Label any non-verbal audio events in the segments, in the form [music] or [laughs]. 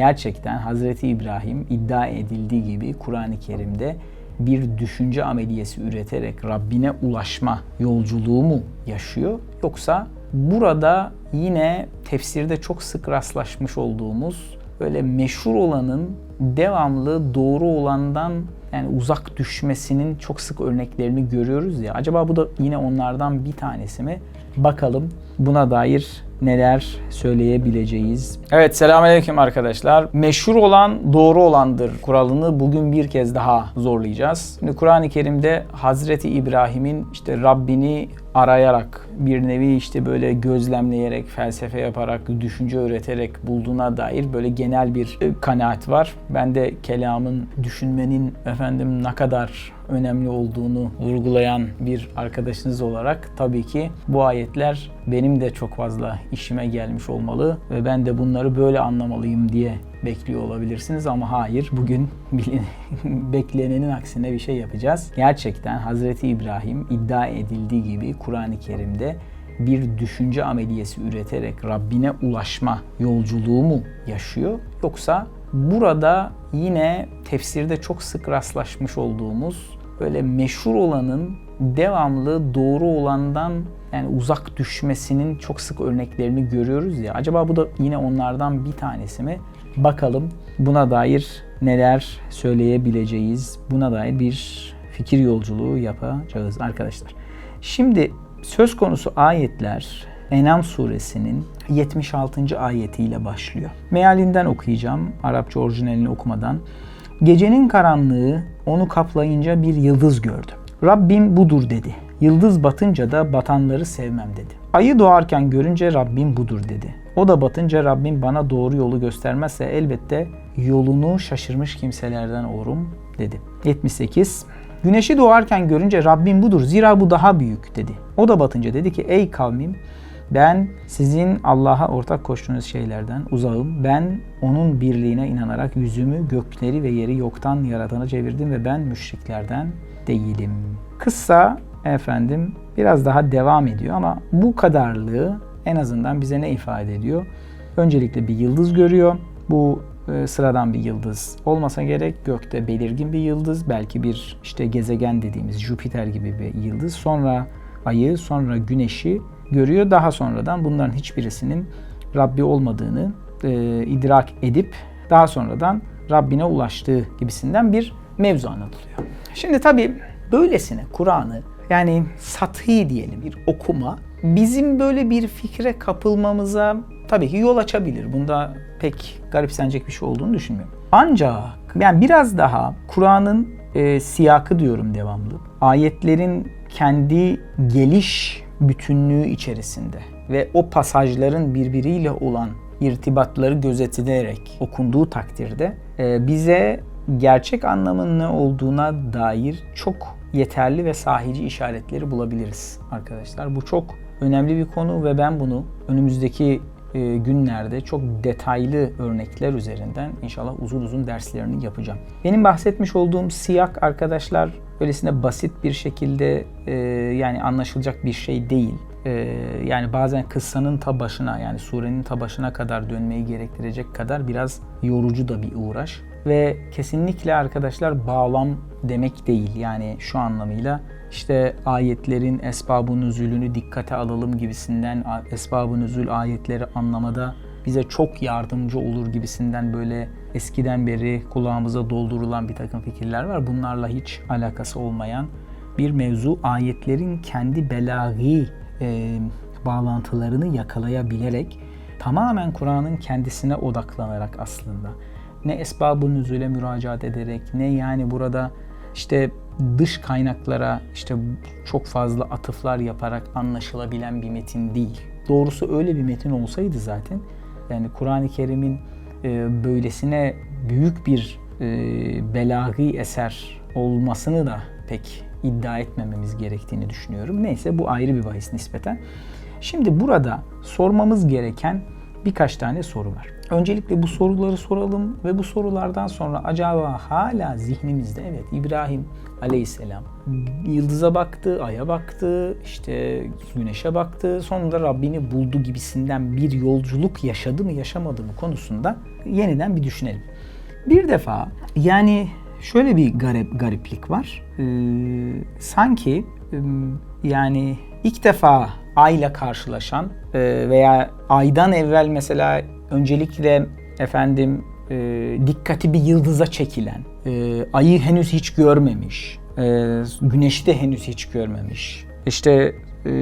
Gerçekten Hazreti İbrahim iddia edildiği gibi Kur'an-ı Kerim'de bir düşünce ameliyesi üreterek Rabbine ulaşma yolculuğu mu yaşıyor? Yoksa burada yine tefsirde çok sık rastlaşmış olduğumuz böyle meşhur olanın devamlı doğru olandan yani uzak düşmesinin çok sık örneklerini görüyoruz ya. Acaba bu da yine onlardan bir tanesi mi? Bakalım buna dair neler söyleyebileceğiz. Evet selamünaleyküm arkadaşlar. Meşhur olan doğru olandır kuralını bugün bir kez daha zorlayacağız. Şimdi Kur'an-ı Kerim'de Hazreti İbrahim'in işte Rabbini arayarak bir nevi işte böyle gözlemleyerek, felsefe yaparak, düşünce öğreterek bulduğuna dair böyle genel bir kanaat var. Ben de kelamın, düşünmenin efendim ne kadar önemli olduğunu vurgulayan bir arkadaşınız olarak tabii ki bu ayetler benim de çok fazla işime gelmiş olmalı ve ben de bunları böyle anlamalıyım diye bekliyor olabilirsiniz ama hayır bugün [laughs] beklenenin aksine bir şey yapacağız. Gerçekten Hazreti İbrahim iddia edildiği gibi Kur'an-ı Kerim'de bir düşünce ameliyesi üreterek Rabbine ulaşma yolculuğu mu yaşıyor yoksa burada yine tefsirde çok sık rastlaşmış olduğumuz böyle meşhur olanın devamlı doğru olandan yani uzak düşmesinin çok sık örneklerini görüyoruz ya. Acaba bu da yine onlardan bir tanesi mi? Bakalım buna dair neler söyleyebileceğiz. Buna dair bir fikir yolculuğu yapacağız arkadaşlar. Şimdi söz konusu ayetler Enam suresinin 76. ayetiyle başlıyor. Mealinden okuyacağım. Arapça orijinalini okumadan. Gecenin karanlığı onu kaplayınca bir yıldız gördü. Rabbim budur dedi. Yıldız batınca da batanları sevmem dedi. Ayı doğarken görünce Rabbim budur dedi. O da batınca Rabbim bana doğru yolu göstermezse elbette yolunu şaşırmış kimselerden olurum dedi. 78. Güneşi doğarken görünce Rabbim budur zira bu daha büyük dedi. O da batınca dedi ki ey kavmim ben sizin Allah'a ortak koştuğunuz şeylerden uzağım. Ben onun birliğine inanarak yüzümü gökleri ve yeri yoktan yaratana çevirdim ve ben müşriklerden değilim. Kıssa efendim biraz daha devam ediyor ama bu kadarlığı en azından bize ne ifade ediyor? Öncelikle bir yıldız görüyor. Bu e, sıradan bir yıldız olmasa gerek gökte belirgin bir yıldız belki bir işte gezegen dediğimiz Jüpiter gibi bir yıldız sonra ayı sonra güneşi görüyor daha sonradan bunların hiçbirisinin Rabbi olmadığını e, idrak edip daha sonradan Rabbine ulaştığı gibisinden bir mevzu anlatılıyor. Şimdi tabii böylesine Kur'an'ı yani sathi diyelim bir okuma bizim böyle bir fikre kapılmamıza tabii ki yol açabilir. Bunda pek garipsenecek bir şey olduğunu düşünmüyorum. Ancak yani biraz daha Kur'an'ın e, siyakı diyorum devamlı. Ayetlerin kendi geliş bütünlüğü içerisinde ve o pasajların birbiriyle olan irtibatları gözetilerek okunduğu takdirde e, bize gerçek anlamın ne olduğuna dair çok yeterli ve sahici işaretleri bulabiliriz arkadaşlar. Bu çok önemli bir konu ve ben bunu önümüzdeki e, günlerde çok detaylı örnekler üzerinden inşallah uzun uzun derslerini yapacağım. Benim bahsetmiş olduğum siyak arkadaşlar öylesine basit bir şekilde e, yani anlaşılacak bir şey değil. E, yani bazen kıssanın ta başına yani surenin ta başına kadar dönmeyi gerektirecek kadar biraz yorucu da bir uğraş. Ve kesinlikle arkadaşlar bağlam demek değil yani şu anlamıyla işte ayetlerin esbabı nüzulünü dikkate alalım gibisinden esbabı nüzul ayetleri anlamada bize çok yardımcı olur gibisinden böyle eskiden beri kulağımıza doldurulan bir takım fikirler var. Bunlarla hiç alakası olmayan bir mevzu ayetlerin kendi belagi e, bağlantılarını yakalayabilerek tamamen Kur'an'ın kendisine odaklanarak aslında ne esbabı nüzule müracaat ederek ne yani burada işte dış kaynaklara işte çok fazla atıflar yaparak anlaşılabilen bir metin değil. Doğrusu öyle bir metin olsaydı zaten yani Kur'an-ı Kerim'in e, böylesine büyük bir e, belagi eser olmasını da pek iddia etmememiz gerektiğini düşünüyorum. Neyse bu ayrı bir bahis nispeten. Şimdi burada sormamız gereken birkaç tane soru var. Öncelikle bu soruları soralım ve bu sorulardan sonra acaba hala zihnimizde evet İbrahim aleyhisselam yıldıza baktı, aya baktı, işte güneşe baktı, sonunda Rabbini buldu gibisinden bir yolculuk yaşadı mı yaşamadı mı konusunda yeniden bir düşünelim. Bir defa yani şöyle bir garip gariplik var. Ee, sanki yani ilk defa ayla karşılaşan e, veya aydan evvel mesela öncelikle efendim e, dikkati bir yıldıza çekilen, e, ayı henüz hiç görmemiş, e, güneşi de henüz hiç görmemiş. İşte e,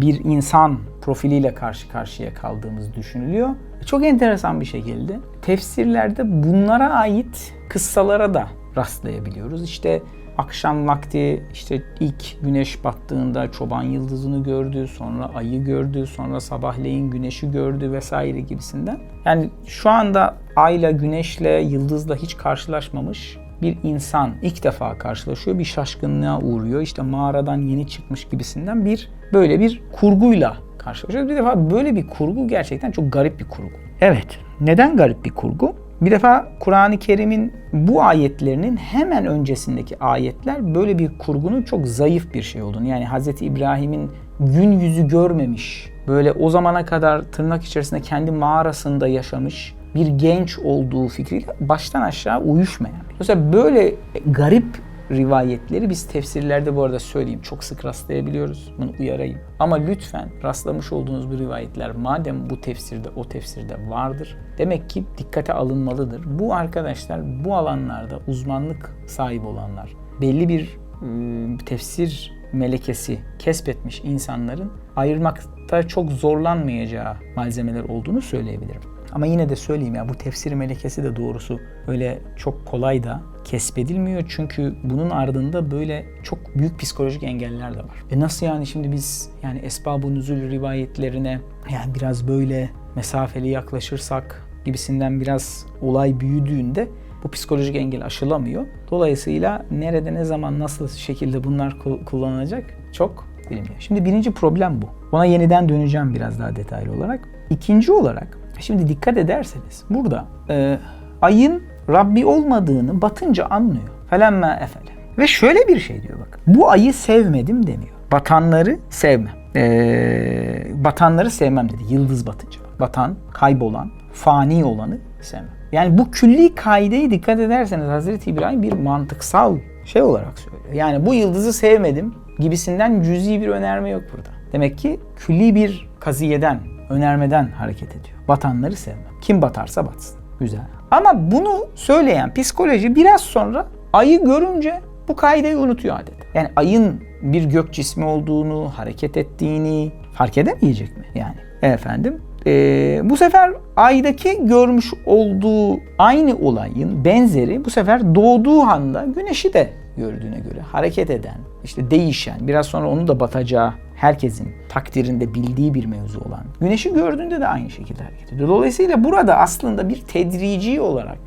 bir insan profiliyle karşı karşıya kaldığımız düşünülüyor. Çok enteresan bir şekilde tefsirlerde bunlara ait kıssalara da rastlayabiliyoruz. İşte akşam vakti işte ilk güneş battığında çoban yıldızını gördü, sonra ayı gördü, sonra sabahleyin güneşi gördü vesaire gibisinden. Yani şu anda ayla, güneşle, yıldızla hiç karşılaşmamış bir insan ilk defa karşılaşıyor, bir şaşkınlığa uğruyor. İşte mağaradan yeni çıkmış gibisinden bir böyle bir kurguyla karşılaşıyoruz. Bir defa böyle bir kurgu gerçekten çok garip bir kurgu. Evet, neden garip bir kurgu? Bir defa Kur'an-ı Kerim'in bu ayetlerinin hemen öncesindeki ayetler böyle bir kurgunun çok zayıf bir şey olduğunu yani Hz. İbrahim'in gün yüzü görmemiş, böyle o zamana kadar tırnak içerisinde kendi mağarasında yaşamış bir genç olduğu fikriyle baştan aşağı uyuşmayan. Mesela böyle garip rivayetleri biz tefsirlerde bu arada söyleyeyim çok sık rastlayabiliyoruz. Bunu uyarayım. Ama lütfen rastlamış olduğunuz bu rivayetler madem bu tefsirde o tefsirde vardır demek ki dikkate alınmalıdır. Bu arkadaşlar bu alanlarda uzmanlık sahibi olanlar belli bir e, tefsir melekesi kesbetmiş insanların ayırmakta çok zorlanmayacağı malzemeler olduğunu söyleyebilirim. Ama yine de söyleyeyim ya bu tefsir melekesi de doğrusu öyle çok kolay da kesbedilmiyor. Çünkü bunun ardında böyle çok büyük psikolojik engeller de var. E nasıl yani şimdi biz yani esbab-ı nüzul rivayetlerine yani biraz böyle mesafeli yaklaşırsak gibisinden biraz olay büyüdüğünde bu psikolojik engel aşılamıyor. Dolayısıyla nerede ne zaman nasıl şekilde bunlar kullanılacak çok bilinmiyor. Şimdi birinci problem bu. Ona yeniden döneceğim biraz daha detaylı olarak. İkinci olarak Şimdi dikkat ederseniz burada e, ayın Rabbi olmadığını batınca anlıyor. Felemme efele. Ve şöyle bir şey diyor bak. Bu ayı sevmedim demiyor. Batanları sevmem. Ee, batanları sevmem dedi. Yıldız batınca. Batan, kaybolan, fani olanı sevmem. Yani bu külli kaideyi dikkat ederseniz Hazreti İbrahim bir mantıksal şey olarak söylüyor. Yani bu yıldızı sevmedim gibisinden cüzi bir önerme yok burada. Demek ki külli bir kaziyeden, önermeden hareket ediyor. Batanları sevmem. Kim batarsa batsın. Güzel. Ama bunu söyleyen psikoloji biraz sonra ayı görünce bu kaideyi unutuyor adeta. Yani ayın bir gök cismi olduğunu, hareket ettiğini fark edemeyecek mi yani? Efendim ee, bu sefer aydaki görmüş olduğu aynı olayın benzeri bu sefer doğduğu anda güneşi de gördüğüne göre hareket eden, işte değişen, biraz sonra onu da batacağı herkesin takdirinde bildiği bir mevzu olan. Güneşi gördüğünde de aynı şekilde hareket ediyor. Dolayısıyla burada aslında bir tedrici olarak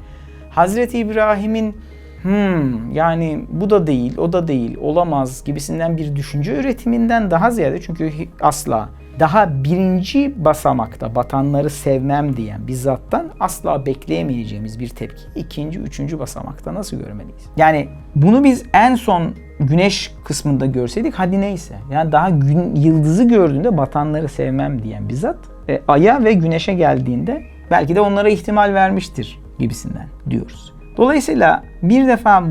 Hazreti İbrahim'in hmm, yani bu da değil, o da değil, olamaz gibisinden bir düşünce üretiminden daha ziyade çünkü asla daha birinci basamakta batanları sevmem diyen bizzattan asla bekleyemeyeceğimiz bir tepki ikinci, üçüncü basamakta nasıl görmeliyiz? Yani bunu biz en son güneş kısmında görseydik hadi neyse. Yani daha gün, yıldızı gördüğünde batanları sevmem diyen bizzat e, aya ve güneşe geldiğinde belki de onlara ihtimal vermiştir gibisinden diyoruz. Dolayısıyla bir defa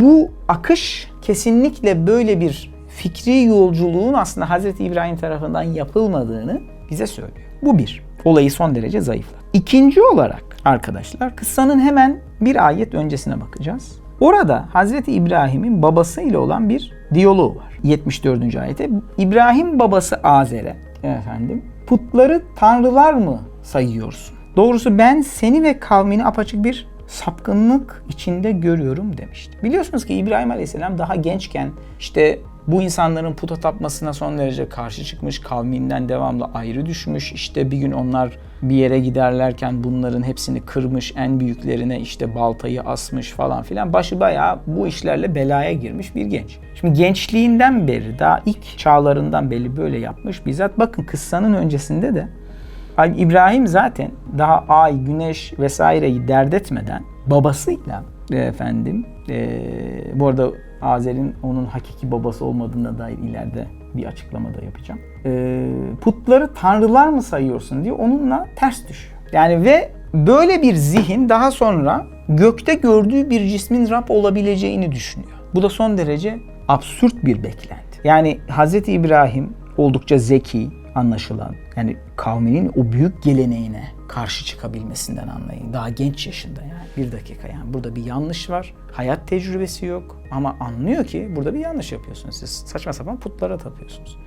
bu akış kesinlikle böyle bir fikri yolculuğun aslında Hazreti İbrahim tarafından yapılmadığını bize söylüyor. Bu bir. Olayı son derece zayıflar. İkinci olarak arkadaşlar kıssanın hemen bir ayet öncesine bakacağız. Orada Hazreti İbrahim'in babasıyla olan bir diyaloğu var. 74. ayete. İbrahim babası Azer'e efendim putları tanrılar mı sayıyorsun? Doğrusu ben seni ve kavmini apaçık bir sapkınlık içinde görüyorum demişti. Biliyorsunuz ki İbrahim Aleyhisselam daha gençken işte bu insanların puta tapmasına son derece karşı çıkmış, kavminden devamlı ayrı düşmüş. İşte bir gün onlar bir yere giderlerken bunların hepsini kırmış, en büyüklerine işte baltayı asmış falan filan. Başı bayağı bu işlerle belaya girmiş bir genç. Şimdi gençliğinden beri daha ilk çağlarından belli böyle yapmış. Bizzat bakın kıssanın öncesinde de İbrahim zaten daha ay, güneş vesaireyi dert etmeden babasıyla e, efendim e, bu arada Azer'in onun hakiki babası olmadığına dair ileride bir açıklama da yapacağım. E, putları tanrılar mı sayıyorsun diye onunla ters düşüyor. Yani ve böyle bir zihin daha sonra gökte gördüğü bir cismin Rab olabileceğini düşünüyor. Bu da son derece absürt bir beklenti. Yani Hz. İbrahim oldukça zeki, anlaşılan yani kavminin o büyük geleneğine karşı çıkabilmesinden anlayın. Daha genç yaşında yani bir dakika yani burada bir yanlış var. Hayat tecrübesi yok ama anlıyor ki burada bir yanlış yapıyorsunuz. Siz saçma sapan putlara tapıyorsunuz.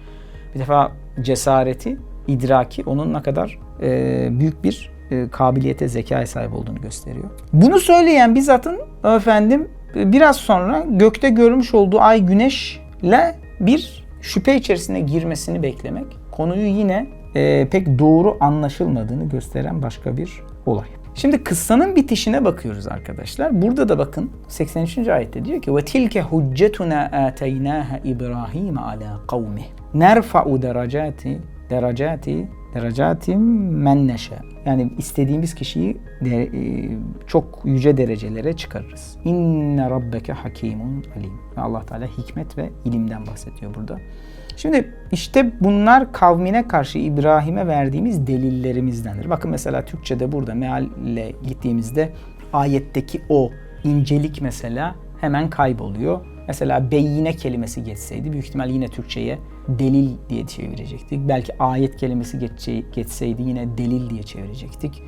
Bir defa cesareti, idraki onun ne kadar e, büyük bir e, kabiliyete, zekaya sahip olduğunu gösteriyor. Bunu söyleyen bizzatın efendim biraz sonra gökte görmüş olduğu ay güneşle bir şüphe içerisine girmesini beklemek konuyu yine e, pek doğru anlaşılmadığını gösteren başka bir olay. Şimdi kıssanın bitişine bakıyoruz arkadaşlar. Burada da bakın 83. ayette diyor ki ve tilke huccetuna ateynaha İbrahim ala kavmi. Nerfa'u derecati derecati derecatim men neşe. Yani istediğimiz kişiyi de, e, çok yüce derecelere çıkarırız. İnne rabbeke hakimun alim. Allah Teala hikmet ve ilimden bahsediyor burada. Şimdi işte bunlar kavmine karşı İbrahim'e verdiğimiz delillerimizdendir. Bakın mesela Türkçe'de burada mealle gittiğimizde ayetteki o incelik mesela hemen kayboluyor. Mesela beyine kelimesi geçseydi büyük ihtimal yine Türkçe'ye delil diye çevirecektik. Belki ayet kelimesi geçseydi yine delil diye çevirecektik.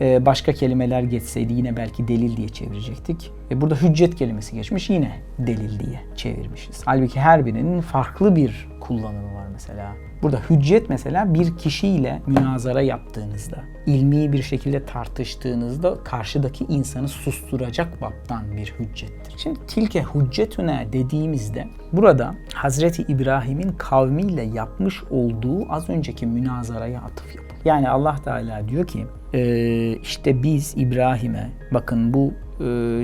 Ee, başka kelimeler geçseydi yine belki delil diye çevirecektik. E burada hüccet kelimesi geçmiş yine delil diye çevirmişiz. Halbuki her birinin farklı bir kullanımı var mesela. Burada hüccet mesela bir kişiyle münazara yaptığınızda, ilmi bir şekilde tartıştığınızda karşıdaki insanı susturacak baptan bir hüccettir. Şimdi tilke hüccetüne dediğimizde burada Hazreti İbrahim'in kavmiyle yapmış olduğu az önceki münazaraya atıf yapıyor. Yani Allah Teala diyor ki işte biz İbrahim'e bakın bu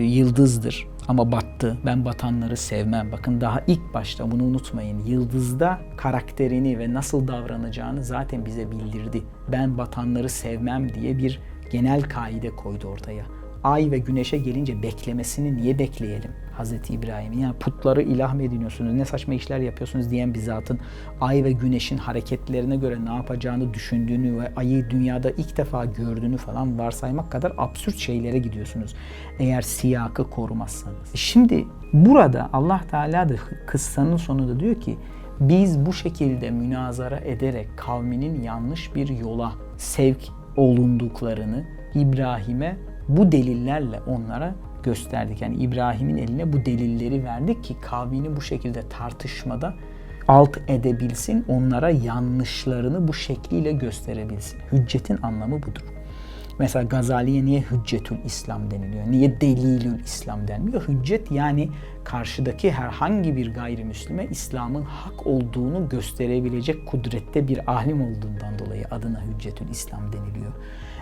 yıldızdır ama battı. Ben batanları sevmem. Bakın daha ilk başta bunu unutmayın. Yıldızda karakterini ve nasıl davranacağını zaten bize bildirdi. Ben batanları sevmem diye bir genel kaide koydu ortaya. Ay ve güneşe gelince beklemesini niye bekleyelim? Hazreti İbrahim'in yani putları ilah mı ediniyorsunuz, ne saçma işler yapıyorsunuz diyen bir zatın ay ve güneşin hareketlerine göre ne yapacağını düşündüğünü ve ayı dünyada ilk defa gördüğünü falan varsaymak kadar absürt şeylere gidiyorsunuz. Eğer siyakı korumazsanız. Şimdi burada Allah Teala da kıssanın sonunda diyor ki biz bu şekilde münazara ederek kavminin yanlış bir yola sevk olunduklarını İbrahim'e bu delillerle onlara gösterdik. Yani İbrahim'in eline bu delilleri verdik ki kavmini bu şekilde tartışmada alt edebilsin, onlara yanlışlarını bu şekliyle gösterebilsin. Hüccetin anlamı budur. Mesela Gazali'ye niye hüccetül İslam deniliyor? Niye delilül İslam denmiyor? Hüccet yani karşıdaki herhangi bir gayrimüslime İslam'ın hak olduğunu gösterebilecek kudrette bir alim olduğundan dolayı adına hüccetül İslam deniliyor.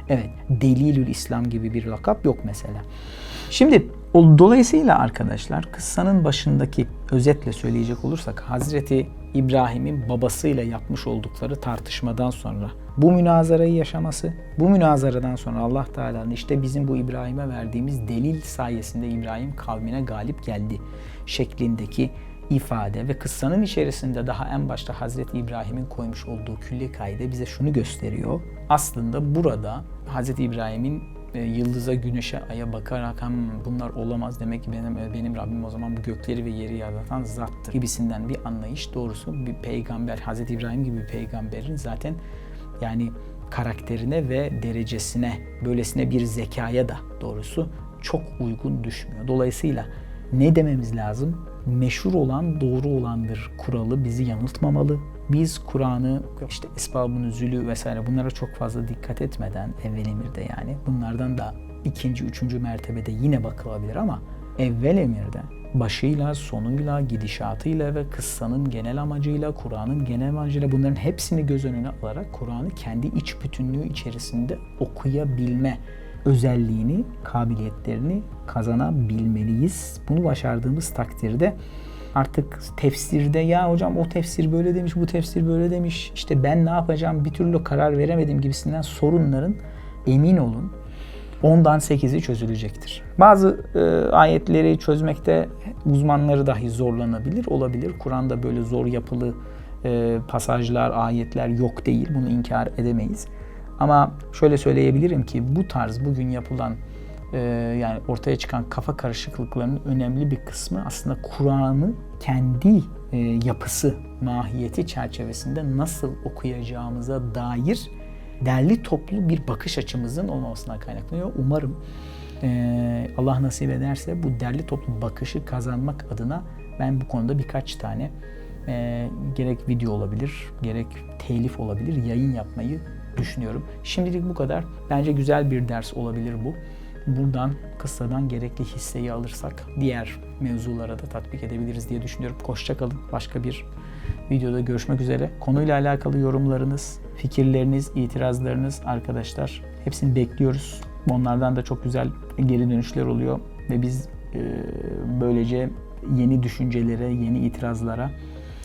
Evet, delilül İslam gibi bir lakap yok mesela. Şimdi o, dolayısıyla arkadaşlar kıssanın başındaki özetle söyleyecek olursak Hazreti İbrahim'in babasıyla yapmış oldukları tartışmadan sonra bu münazarayı yaşaması, bu münazaradan sonra Allah Teala'nın işte bizim bu İbrahim'e verdiğimiz delil sayesinde İbrahim kavmine galip geldi şeklindeki ifade ve kıssanın içerisinde daha en başta Hazreti İbrahim'in koymuş olduğu külli kaide bize şunu gösteriyor. Aslında burada Hazreti İbrahim'in e, yıldıza, güneşe, aya bakarak hem bunlar olamaz demek ki benim e, benim Rabbim o zaman bu gökleri ve yeri yaratan zattır gibisinden bir anlayış doğrusu bir peygamber Hazreti İbrahim gibi bir peygamberin zaten yani karakterine ve derecesine böylesine bir zekaya da doğrusu çok uygun düşmüyor. Dolayısıyla ne dememiz lazım? Meşhur olan doğru olandır kuralı bizi yanıltmamalı. Biz Kur'an'ı işte esbabın üzülü vesaire bunlara çok fazla dikkat etmeden evvel emirde yani bunlardan da ikinci, üçüncü mertebede yine bakılabilir ama evvel emirde başıyla, sonuyla, gidişatıyla ve kıssanın genel amacıyla, Kur'an'ın genel amacıyla bunların hepsini göz önüne alarak Kur'an'ı kendi iç bütünlüğü içerisinde okuyabilme özelliğini, kabiliyetlerini kazanabilmeliyiz. Bunu başardığımız takdirde artık tefsirde ya hocam o tefsir böyle demiş, bu tefsir böyle demiş. İşte ben ne yapacağım bir türlü karar veremedim gibisinden sorunların emin olun ondan 8'i çözülecektir. Bazı e, ayetleri çözmekte uzmanları dahi zorlanabilir, olabilir. Kur'an'da böyle zor yapılı e, pasajlar, ayetler yok değil. Bunu inkar edemeyiz. Ama şöyle söyleyebilirim ki bu tarz bugün yapılan e, yani ortaya çıkan kafa karışıklıklarının önemli bir kısmı aslında Kur'an'ı kendi e, yapısı, mahiyeti çerçevesinde nasıl okuyacağımıza dair derli toplu bir bakış açımızın olmamasından kaynaklanıyor. Umarım e, Allah nasip ederse bu derli toplu bakışı kazanmak adına ben bu konuda birkaç tane e, gerek video olabilir, gerek telif olabilir, yayın yapmayı düşünüyorum. Şimdilik bu kadar. Bence güzel bir ders olabilir bu. Buradan kıssadan gerekli hisseyi alırsak diğer mevzulara da tatbik edebiliriz diye düşünüyorum. Hoşça kalın. Başka bir videoda görüşmek üzere. Konuyla alakalı yorumlarınız, fikirleriniz, itirazlarınız arkadaşlar hepsini bekliyoruz. Onlardan da çok güzel geri dönüşler oluyor ve biz e, böylece yeni düşüncelere, yeni itirazlara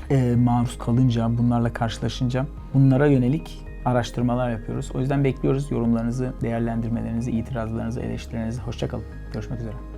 e, maruz kalınca, bunlarla karşılaşınca bunlara yönelik araştırmalar yapıyoruz. O yüzden bekliyoruz yorumlarınızı, değerlendirmelerinizi, itirazlarınızı, eleştirilerinizi. Hoşçakalın. Görüşmek üzere.